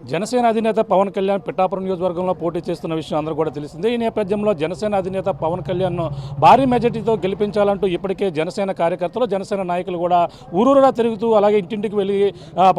జనసేన అధినేత పవన్ కళ్యాణ్ పిఠాపురం నియోజకవర్గంలో పోటీ చేస్తున్న విషయం అందరూ కూడా తెలిసిందే. ఈ నేపథ్యంలో జనసేన అధినేత పవన్ కళ్యాణ్ను భారీ మెజార్టీతో గెలిపించాలంటూ ఇప్పటికే జనసేన కార్యకర్తలు జనసేన నాయకులు కూడా ఊరూరా తిరుగుతూ అలాగే ఇంటింటికి వెళ్ళి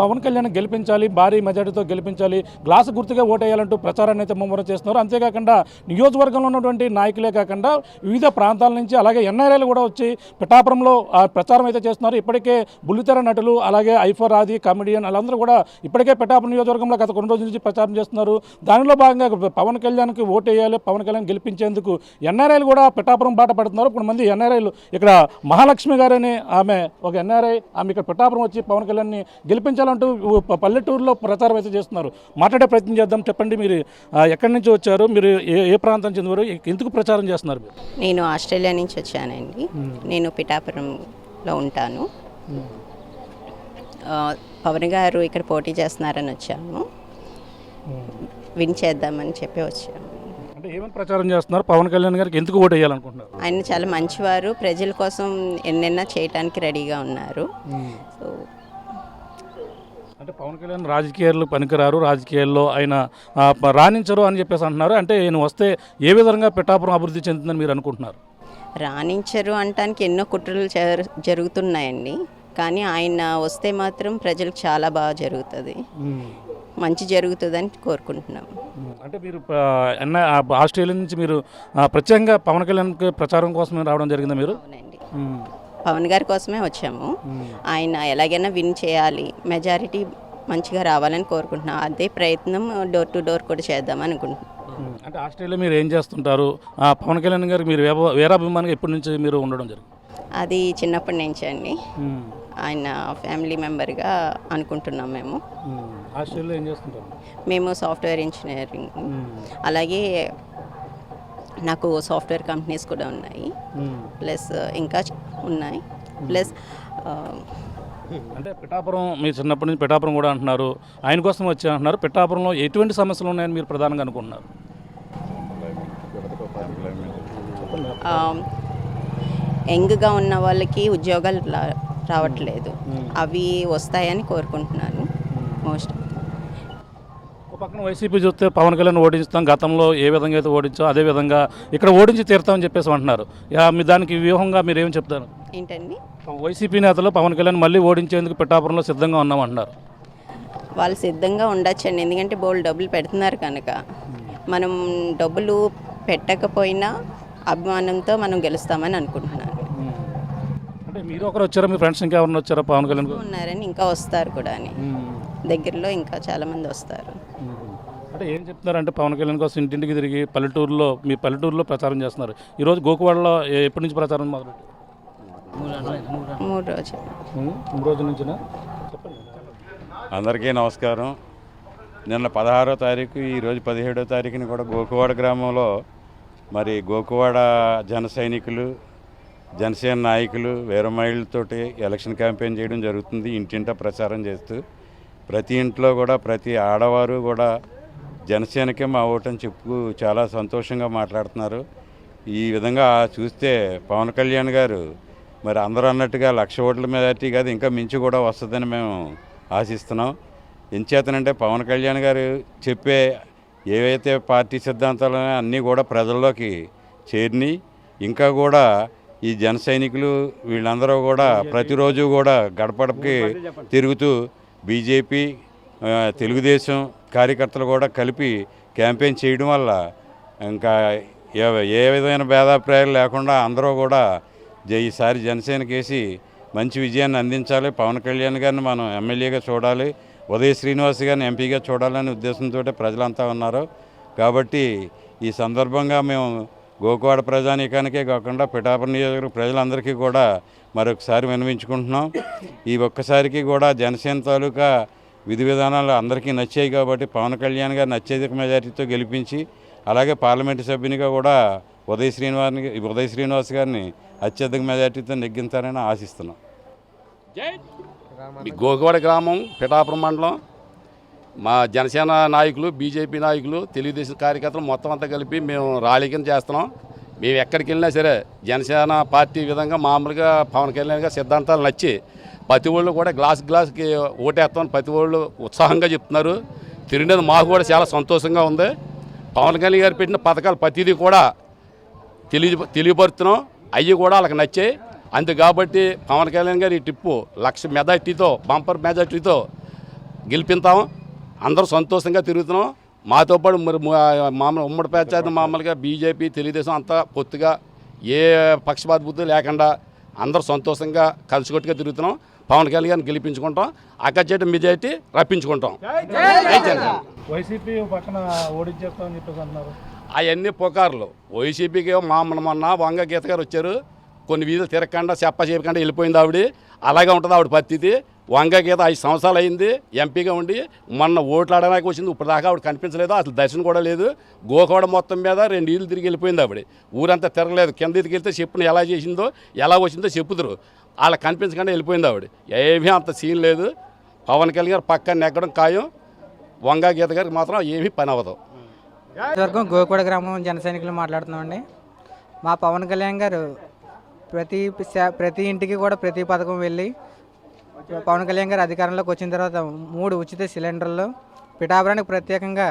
పవన్ కళ్యాణ్ గెలిపించాలి భారీ మెజార్టీతో గెలిపించాలి గ్లాసు గుర్తుగా ఓటేయాలంటూ ప్రచారాన్ని అయితే ముమ్మరం చేస్తున్నారు. అంతేకాకుండా నియోజకవర్గంలో ఉన్నటువంటి నాయకులే కాకుండా వివిధ ప్రాంతాల నుంచి అలాగే ఎన్ఆర్ఐలు కూడా వచ్చి పిఠాపురంలో ప్రచారం అయితే చేస్తున్నారు. ఇప్పటికే బుల్లితెర నటులు అలాగే ఐఫర్ ఆది కామెడియన్ వాళ్ళందరూ కూడా ఇప్పటికే పిఠాపురం నియోజకవర్గంలో గత కొన్ని రోజుల నుంచి ప్రచారం చేస్తున్నారు. దానిలో భాగంగా పవన్ కళ్యాణ్కి ఓటు వేయాలి పవన్ కళ్యాణ్ గెలిపించేందుకు ఎన్ఆర్ఐలు కూడా పిఠాపురం బాట పడుతున్నారు. ఇప్పుడు మంది ఎన్ఆర్ఐలు ఇక్కడ మహాలక్ష్మి గారని ఆమె ఒక ఎన్ఆర్ఐ ఆమె ఇక్కడ పిఠాపురం వచ్చి పవన్ కళ్యాణ్ని గెలిపించాలంటూ పల్లెటూరులో ప్రచారం అయితే చేస్తున్నారు. మాట్లాడే ప్రయత్నం చేద్దాం. చెప్పండి మీరు ఎక్కడి నుంచి వచ్చారు? మీరు ఏ ఏ ప్రాంతం చెందినవారు? ఎందుకు ప్రచారం చేస్తున్నారు నేను ఆస్ట్రేలియా నుంచి వచ్చానండి. నేను పిఠాపురంలో ఉంటాను. పవన్ గారు ఇక్కడ పోటీ చేస్తున్నారని వచ్చాము. విన్ చేద్దామని చెప్పి వచ్చాము అంటే ఏమని ప్రచారం చేస్తున్నారు? పవన్ కళ్యాణ్ గారికి ఎందుకు ఓటు వేయాలనుకుంటున్నారు? ఆయన చాలా మంచివారు. ప్రజల కోసం ఎన్నెన్నా చేయటానికి రెడీగా ఉన్నారు. సో అంటే పవన్ కళ్యాణ్ రాజకీయాలు పనికిరారు. రాజకీయాల్లో ఆయన ఆ, ప- రాణించరు అని చెప్పేసి అంటున్నారు. అంటే ఈయన వస్తే ఏ విధంగా పిఠాపురం అభివృద్ధి చెందుతుందని మీరు అనుకుంటున్నారు? రాణించరు అంటానికి ఎన్నో కుట్రలు జరు- జరుగుతున్నాయండి. కానీ ఆయన వస్తే మాత్రం ప్రజలకు చాలా బాగా జరుగుతుంది. మంచి జరుగుతుందని కోరుకుంటున్నాము అంటే మీరు ఎన్న ఆస్ట్రేలియా నుంచి మీరు ప్రత్యేకంగా పవన్ కళ్యాణ్కి ప్రచారం కోసం రావడం జరిగిందా మీరు? అవునండి. పవన్ గారి కోసమే వచ్చాము. ఆయన ఎలాగైనా విన్ చేయాలి మెజారిటీ మంచిగా రావాలని కోరుకుంటున్నాం. అదే ప్రయత్నం డోర్ టు డోర్ కూడా చేద్దాం అనుకుంటున్నాం. అంటే ఆస్ట్రేలియా మీరు ఏం చేస్తుంటారు? ఆ, పవన్ కళ్యాణ్ గారికి మీరు వేరాభిమానిగా ఎప్పటి నుంచి మీరు ఉండడం జరిగింది? అది చిన్నప్పటి నుంచి అండి. ఆయన ఫ్యామిలీ మెంబర్గా అనుకుంటున్నాం మేము. ఆస్ట్రేలియా ఏం చేస్తుంటారు? మేము సాఫ్ట్వేర్ ఇంజనీరింగ్. అలాగే నాకు సాఫ్ట్వేర్ కంపెనీస్ కూడా ఉన్నాయి. ప్లస్ ఇంకా ఉన్నాయి. ప్లస్ అంటే పిఠాపురం మీరు చిన్నప్పటి నుంచి పిఠాపురం కూడా అంటున్నారు. ఆయన కోసం వచ్చి అంటున్నారు. పిఠాపురంలో ఎటువంటి సమస్యలు ఉన్నాయని మీరు ప్రధానంగా అనుకుంటున్నారు? యంగ్గా ఉన్న వాళ్ళకి ఉద్యోగాలు రావట్లేదు. అవి వస్తాయని కోరుకుంటున్నాను. మోస్ట్ ఒక పక్కన వైసీపీ చూస్తే పవన్ కళ్యాణ్ ఓడించుతాం గతంలో ఏ విధంగా అయితే ఓడించో అదే విధంగా ఇక్కడ ఓడించి తీరుతామని చెప్పేసి అంటున్నారు. యా, మీ దానికి వ్యూహంగా మీరు ఏం చెప్తారు? ఏంటండి? వైసీపీ నేతలు పవన్ కళ్యాణ్ మళ్ళీ ఓడించేందుకు పిఠాపురంలో సిద్ధంగా ఉన్నామంటున్నారు వాళ్ళు సిద్ధంగా ఉండొచ్చండి ఎందుకంటే బోల్ డబ్బులు పెడుతున్నారు కనుక. మనం డబ్బులు పెట్టకపోయినా అభిమానంతో మనం గెలుస్తామని అనుకుంటున్నాను. అంటే మీరు ఒకరు వచ్చారా? మీ ఫ్రెండ్స్ ఇంకెవరైనా వచ్చారా? పవన్ కళ్యాణ్? ఉన్నారని ఇంకా వస్తారు కూడా అని. దగ్గరలో ఇంకా చాలామంది వస్తారు. అంటే ఏం చెప్తున్నారంటే పవన్ కళ్యాణ్ కోసం ఇంటింటికి తిరిగి పల్లెటూరులో మీ పల్లెటూరులో ప్రచారం చేస్తున్నారు. ఈరోజు గోకువాడలో ఎప్పటి నుంచి ప్రచారం మొదలు మూడు రోజులు. మూడు రోజుల చెప్పండి. అందరికీ నమస్కారం. నిన్న పదహారో తారీఖు ఈరోజు పదిహేడో తారీఖుని కూడా గోకువాడ గ్రామంలో మరి గోకువాడ జన సైనికులు జనసేన నాయకులు వీరమహిళలతోటి ఎలక్షన్ క్యాంపెయిన్ చేయడం జరుగుతుంది. ఇంటింటా ప్రచారం చేస్తూ ప్రతి ఇంట్లో కూడా ప్రతి ఆడవారు కూడా జనసేనకే మా ఓటని చెప్పు చాలా సంతోషంగా మాట్లాడుతున్నారు. ఈ విధంగా చూస్తే పవన్ కళ్యాణ్ గారు మరి అందరూ అన్నట్టుగా లక్ష ఓట్ల మెజార్టీ కాదు ఇంకా మించి కూడా వస్తుందని మేము ఆశిస్తున్నాం. ఎంచేతనంటే పవన్ కళ్యాణ్ గారు చెప్పే ఏవైతే పార్టీ సిద్ధాంతాలు అన్నీ కూడా ప్రజల్లోకి చేరిని ఇంకా కూడా ఈ జన సైనికులు వీళ్ళందరూ కూడా ప్రతిరోజు కూడా గడపడపకి తిరుగుతూ బీజేపీ తెలుగుదేశం కార్యకర్తలు కూడా కలిపి క్యాంపెయిన్ చేయడం వల్ల ఇంకా ఏ ఏ విధమైన భేదాభిప్రాయాలు లేకుండా అందరూ కూడా ఈసారి జనసేనకి వేసి మంచి విజయాన్ని అందించాలి. పవన్ కళ్యాణ్ గారిని మనం ఎమ్మెల్యేగా చూడాలి. ఉదయ శ్రీనివాస్ గారిని ఎంపీగా చూడాలనే ఉద్దేశంతో ప్రజలంతా ఉన్నారు. కాబట్టి ఈ సందర్భంగా మేము గోకువాడ ప్రజానీకానికే కాకుండా పిఠాపురం నియోజకవర్గ ప్రజలందరికీ కూడా మరొకసారి వినిపించుకుంటున్నాం ఈ ఒక్కసారికి కూడా జనసేన తాలూకా విధి విధానాలు అందరికీ నచ్చాయి కాబట్టి పవన్ కళ్యాణ్ గారిని అత్యధిక మెజారిటీతో గెలిపించి అలాగే పార్లమెంటు సభ్యునిగా కూడా ఉదయ శ్రీనివాస్ ఉదయ శ్రీనివాస్ గారిని అత్యధిక మెజారిటీతో నెగ్గించారని ఆశిస్తున్నాం. మీ గోగవాడ గ్రామం పిఠాపురం మండలం మా జనసేన నాయకులు బీజేపీ నాయకులు తెలుగుదేశం కార్యకర్తలు మొత్తం అంతా కలిపి మేము ర్యాలీ కింద చేస్తున్నాం. మేము ఎక్కడికి వెళ్ళినా సరే జనసేన పార్టీ విధంగా మామూలుగా పవన్ కళ్యాణ్ గారి సిద్ధాంతాలు నచ్చి ప్రతి ఒళ్ళు కూడా గ్లాస్ గ్లాస్కి ఓటేస్తామని ప్రతి ఒళ్ళు ఉత్సాహంగా చెప్తున్నారు. తిరిగినది మాకు కూడా చాలా సంతోషంగా ఉంది. పవన్ కళ్యాణ్ గారు పెట్టిన పథకాలు ప్రతిదీ కూడా తెలియ తెలియపరుతున్నాం అవి కూడా వాళ్ళకి నచ్చాయి. అంతే కాబట్టి పవన్ కళ్యాణ్ గారి ఈ టిప్పు లక్ష మెజార్టీతో బంపర్ మెజార్టీతో గెలిపిస్తాం అందరూ సంతోషంగా తిరుగుతున్నాం. మాతో పాటు మరి మా- మామూలు ఉమ్మడి పంచాయతీ మామూలుగా బీజేపీ తెలుగుదేశం అంతా పొత్తుగా ఏ పక్షపాత బుద్ధి లేకుండా అందరూ సంతోషంగా కలిసికొట్టుగా తిరుగుతున్నాం. పవన్ కళ్యాణ్ గెలిపించుకుంటాం. అక్కచేట మెజార్టీ రప్పించుకుంటాం. వైసీపీ పక్కన ఓడించేస్తామని చెప్పేసి అంటున్నారు. అవన్నీ పుకార్లు. వైసీపీకి మా మొన్న మొన్న వంగ గీత గారు వచ్చారు. కొన్ని వీధులు తిరగకుండా చెప్ప చేయకుండా వెళ్ళిపోయింది ఆవిడ. అలాగే ఉంటుంది ఆవిడ పరిస్థితి. వంగ గీత ఐదు సంవత్సరాలు అయింది ఎంపీగా ఉండి మొన్న ఓట్లు ఆడడానికి వచ్చింది ఇప్పుడు దాకా ఆవిడ కనిపించలేదు అసలు దర్శనం కూడా లేదు. గోకోడ మొత్తం మీద రెండు ఇళ్ళు తిరిగి వెళ్ళిపోయింది ఆవిడ. ఊరంతా తిరగలేదు. కింద ఎదిగి వెళ్తే చెప్పును ఎలా చేసిందో ఎలా వచ్చిందో చెప్పుదురు. వాళ్ళకి కనిపించకుండా వెళ్ళిపోయింది ఆవిడ. ఏమీ అంత సీన్ లేదు. పవన్ కళ్యాణ్ గారు పక్కన నెగ్గడం ఖాయం. వంగ గీత గారికి మాత్రం ఏమీ పని అవ్వదు. వర్గం గోకోడ గ్రామం జన సైనికులు మాట్లాడుతున్నామండి. మా పవన్ కళ్యాణ్ గారు ప్రతి ప్రతి ఇంటికి కూడా ప్రతి పథకం వెళ్ళి పవన్ కళ్యాణ్ గారు అధికారంలోకి వచ్చిన తర్వాత మూడు ఉచిత సిలిండర్లు పిఠాపురానికి ప్రత్యేకంగా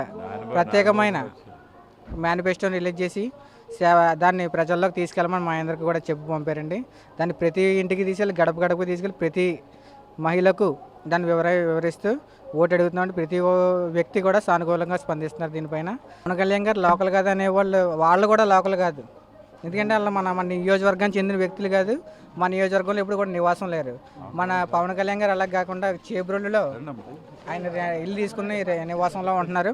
ప్రత్యేకమైన మేనిఫెస్టోని రిలీజ్ చేసి సేవ దాన్ని ప్రజల్లోకి తీసుకెళ్ళమని మా అందరికి కూడా చెప్పి పంపారండి. దాన్ని ప్రతి ఇంటికి తీసుకెళ్ళి గడప గడపకు తీసుకెళ్ళి ప్రతి మహిళకు దాన్ని వివర వివరిస్తూ ఓటు అడుగుతున్నామంటే ప్రతి ఓ వ్యక్తి కూడా సానుకూలంగా స్పందిస్తున్నారు దీనిపైన. పవన్ కళ్యాణ్ గారు లోకల్ కాదు అనేవాళ్ళు వాళ్ళు కూడా లోకల్ కాదు. ఎందుకంటే వాళ్ళు మన మన నియోజకవర్గానికి చెందిన వ్యక్తులు కాదు. మన నియోజకవర్గంలో ఎప్పుడు కూడా నివాసం లేరు. మన పవన్ కళ్యాణ్ గారు అలా కాకుండా చేబ్రోలులో ఆయన ఇల్లు తీసుకుని నివాసంలో ఉంటున్నారు.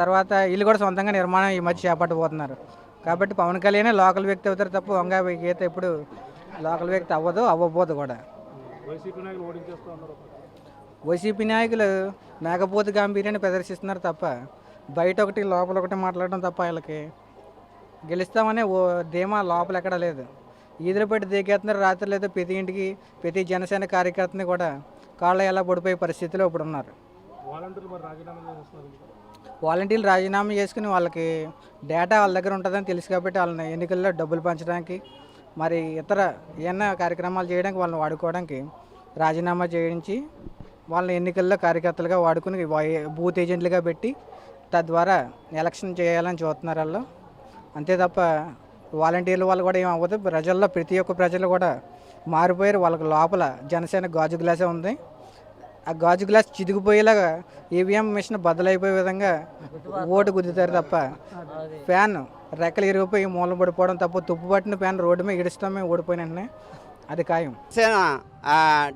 తర్వాత ఇల్లు కూడా సొంతంగా నిర్మాణం ఈ మధ్య చేపట్టబోతున్నారు. కాబట్టి పవన్ కళ్యాణ్ లోకల్ వ్యక్తి అవుతారు తప్ప వంగ గీత ఎప్పుడు లోకల్ వ్యక్తి అవ్వదు అవ్వబోదు కూడా. వైసీపీ నాయకులు మేకపోతు గాంభీర్యాన్ని ప్రదర్శిస్తున్నారు తప్ప బయట ఒకటి లోపల ఒకటి మాట్లాడడం తప్ప వీళ్ళకి గెలుస్తామనే ఓ ధీమా లోపల ఎక్కడ లేదు. ఈదులు పెట్టి దిగేస్తున్నారు రాత్రి లేదు ప్రతి ఇంటికి ప్రతి జనసేన కార్యకర్తని కూడా కాళ్ళ ఎలా పడిపోయే పరిస్థితిలో ఇప్పుడు ఉన్నారు. వాలంటీర్లు రాజీనామా చేస్తున్నారు వాలంటీర్లు రాజీనామా చేసుకుని వాళ్ళకి డేటా వాళ్ళ దగ్గర ఉంటుందని తెలుసు కాబట్టి వాళ్ళని ఎన్నికల్లో డబ్బులు పంచడానికి మరి ఇతర ఏమైనా కార్యక్రమాలు చేయడానికి వాళ్ళని వాడుకోవడానికి రాజీనామా చేయించి వాళ్ళని ఎన్నికల్లో కార్యకర్తలుగా వాడుకుని బూత్ ఏజెంట్లుగా పెట్టి తద్వారా ఎలక్షన్ చేయాలని చూస్తున్నారు వాళ్ళు. అంతే తప్ప వాలంటీర్ల వాళ్ళు కూడా ఏం అవ్వదు. ప్రజల్లో ప్రతి ఒక్క ప్రజలు కూడా మారిపోయారు. వాళ్ళకి లోపల జనసేన గాజు గ్లాసే ఉంది. ఆ గాజు గ్లాస్ చిదిగిపోయేలాగా ఈవీఎం మిషన్ బద్దలైపోయే విధంగా ఓటు గుద్దుతారు తప్ప ఫ్యాన్ రెక్కలు ఇరిగిపోయి మూలం పడిపోవడం తప్ప తుప్పు పట్టిన ఫ్యాన్ రోడ్డు మీద ఇడుస్తామే ఓడిపోయిన అది ఖాయం. సేన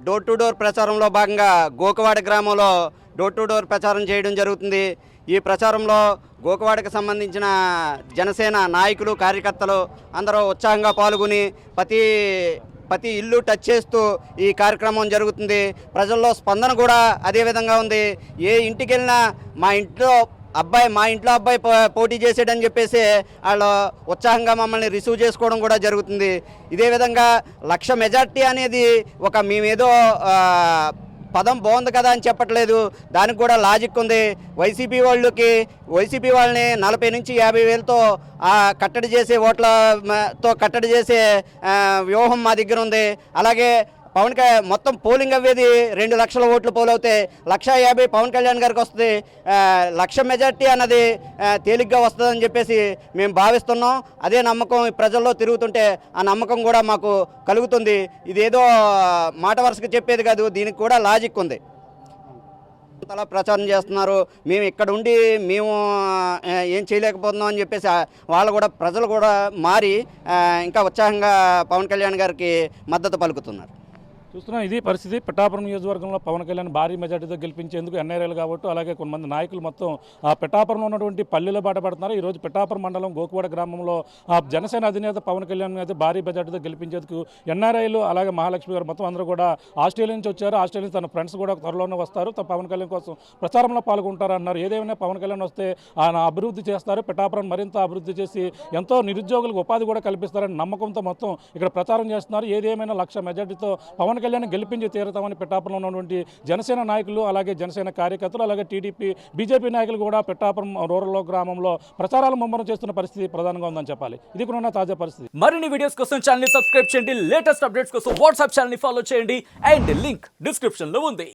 డోర్ టు డోర్ ప్రచారంలో భాగంగా గోకవాడ గ్రామంలో డోర్ టు డోర్ ప్రచారం చేయడం జరుగుతుంది. ఈ ప్రచారంలో గోకవాడకు సంబంధించిన జనసేన నాయకులు కార్యకర్తలు అందరూ ఉత్సాహంగా పాల్గొని ప్రతి ప్రతి ఇల్లు టచ్ చేస్తూ ఈ కార్యక్రమం జరుగుతుంది. ప్రజల్లో స్పందన కూడా అదేవిధంగా ఉంది. ఏ ఇంటికి వెళ్ళినా మా ఇంట్లో అబ్బాయి మా ఇంట్లో అబ్బాయి పో- పోటీ చేసాడని చెప్పేసి వాళ్ళు ఉత్సాహంగా మమ్మల్ని రిసీవ్ చేసుకోవడం కూడా జరుగుతుంది. ఇదే విధంగా లక్ష మెజార్టీ అనేది ఒక మేమేదో పదం బాగుంది కదా అని చెప్పట్లేదు. దానికి కూడా లాజిక్ ఉంది. వైసీపీ వాళ్ళకి వైసీపీ వాళ్ళని నలభై నుంచి యాభై వేలతో ఆ, కట్టడి చేసే ఓట్లతో కట్టడి చేసే వ్యూహం మా దగ్గర ఉంది. అలాగే పవన్ మొత్తం పోలింగ్ అవ్వేది రెండు లక్షల ఓట్లు పోల్ అవుతాయి లక్ష యాభై పవన్ కళ్యాణ్ గారికి వస్తుంది. లక్ష మెజార్టీ అన్నది తేలిగ్గా వస్తుందని చెప్పేసి మేము భావిస్తున్నాం. అదే నమ్మకం ప్రజల్లో తిరుగుతుంటే ఆ నమ్మకం కూడా మాకు కలుగుతుంది. ఇదేదో మాట వరుసగా చెప్పేది కాదు దీనికి కూడా లాజిక్ ఉంది. అలా ప్రచారం చేస్తున్నారు. మేము ఇక్కడ ఉండి మేము ఏం చేయలేకపోతున్నాం అని చెప్పేసి వాళ్ళు కూడా ప్రజలు కూడా మారి ఇంకా ఉత్సాహంగా పవన్ కళ్యాణ్ గారికి మద్దతు పలుకుతున్నారు. చూస్తున్నాం. ఇది పరిస్థితి పిఠాపురం నియోజకవర్గంలో పవన్ కళ్యాణ్ భారీ మెజార్టీతో గెలిపించేందుకు ఎన్ఐఏలు కాబట్టి అలాగే కొంతమంది నాయకులు మొత్తం ఆ పిఠాపురంలో ఉన్నటువంటి పల్లెలు బాట పడుతున్నారు. ఈరోజు పిఠాపురం మండలం గోకువాడ గ్రామంలో ఆ జనసేన అధినేత పవన్ కళ్యాణ్ అయితే భారీ మెజార్టీతో గెలిపించేందుకు ఎన్ఆర్ఐలు అలాగే మహాలక్ష్మి గారు మొత్తం అందరూ కూడా ఆస్ట్రేలియా నుంచి వచ్చారు. ఆస్ట్రేలియా తన ఫ్రెండ్స్ కూడా త్వరలోనే వస్తారు. తన పవన్ కళ్యాణ్ కోసం ప్రచారంలో పాల్గొంటారు అన్నారు ఏదేమైనా పవన్ కళ్యాణ్ వస్తే ఆయన అభివృద్ధి చేస్తారు. పిఠాపురం మరింత అభివృద్ధి చేసి ఎంతో నిరుద్యోగులకు ఉపాధి కూడా కల్పిస్తారని నమ్మకంతో మొత్తం ఇక్కడ ప్రచారం చేస్తున్నారు. ఏదేమైనా లక్ష మెజార్టీతో పవన్ కళ్యాణ్ గెలిపించి తీరుతామని పిఠాపురంలో ఉన్నటువంటి జనసేన నాయకులు అలాగే జనసేన కార్యకర్తలు అలాగే టీడీపీ బీజేపీ నాయకులు కూడా పిఠాపురం రూరల్ గ్రామంలో ప్రచారాలు ముమ్మరం చేస్తున్న పరిస్థితి ప్రధానంగా ఉందని చెప్పాలి. ఇది కూడా తాజా పరిస్థితి. మరిన్ని వీడియోస్ కోసం ఛానల్ సబ్స్క్రైబ్ చేయండి. లేటెస్ట్ అప్డేట్స్ కోసం వాట్సాప్ ఛానల్ని ఫాలో చేయండి. అండ్ లింక్ డిస్క్రిప్షన్లో ఉంది.